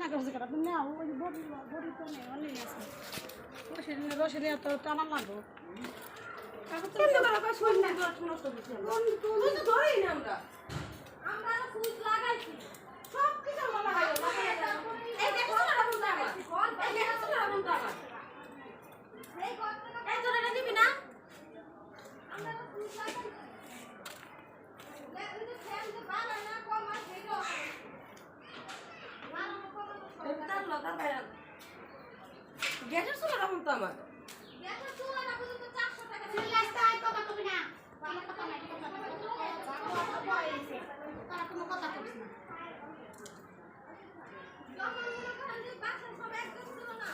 কানা করছে কাটা তুমি নাও ওই বড়ি বড়ি তো নেই অনেক আছে। রসে দিলে রসে দিয়ে তো টানা না। না আমরা। আমরা ফুল লাগাইছি সব কিছু আমরা লাগাইও এই দেখো না রাবণ দাগা এই দেখো না রাবণ দাগা এই এই তোরা এটা দিবি না আমরা তো ফুল লাগাইছি ওই যে ফ্যান যে বানায় না কম আর সেইটা তার লতা বাইরে গ্যাসের চুলা রাবণ তো আমার গ্যাসের চুলাটা পর্যন্ত চারশো টাকা দিয়ে রাস্তা আই কথা কবি না আমার কথা নাই কথা তারা কোনো কথা কইছ না যখন মনে করেন যে বাসায় সব একদম ছিল না,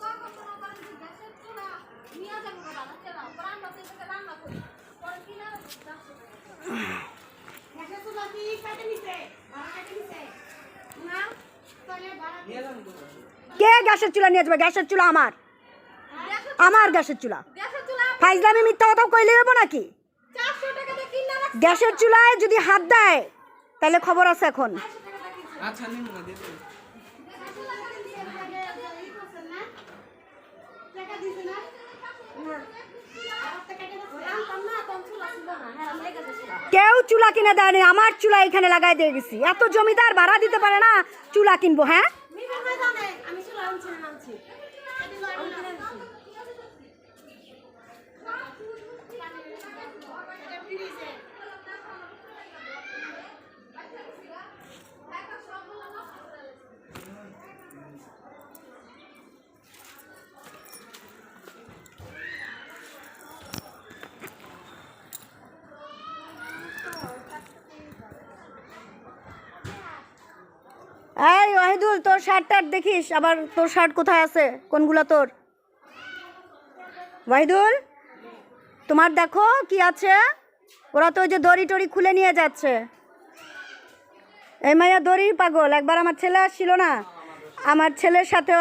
তখন মনে করেন যে গ্যাসের চুলা নিয়ে যাব গো দাদা, চলো, রান্না তো এটাকে রান্না করি। পরে কিনা চারশো টাকা। গ্যাসের চুলা কি কেটে নিছে ভাড়া কেটে নিছে না তাহলে ভাড়া কে গ্যাসের চুলা নিয়ে যাবে গ্যাসের চুলা আমার আমার গ্যাসের চুলা ফাইজলামি মিথ্যা কথা কইলে হব নাকি। গ্যাসের চুলায় যদি হাত দেয় তাহলে খবর আছে এখন। আচ্ছা। কেউ চুলা কিনে দেয়নি আমার চুলা এখানে লাগাই দিয়ে গেছি এত জমিদার ভাড়া দিতে পারে না চুলা কিনবো হ্যাঁ আমি চুলা আনছি আনছি। ওয়াহিদুল তোর শার্ট টার্ট দেখিস, আবার তোর শার্ট কোথায় আছে? কোনগুলো তোর? ওয়াহিদুল তোমার দেখো কি আছে? ওরা তো ওই যে দড়ি টড়ি খুলে নিয়ে যাচ্ছে। এই মাইয়া দড়ির পাগল, একবার আমার ছেলে আসছিল না? আমার ছেলের সাথেও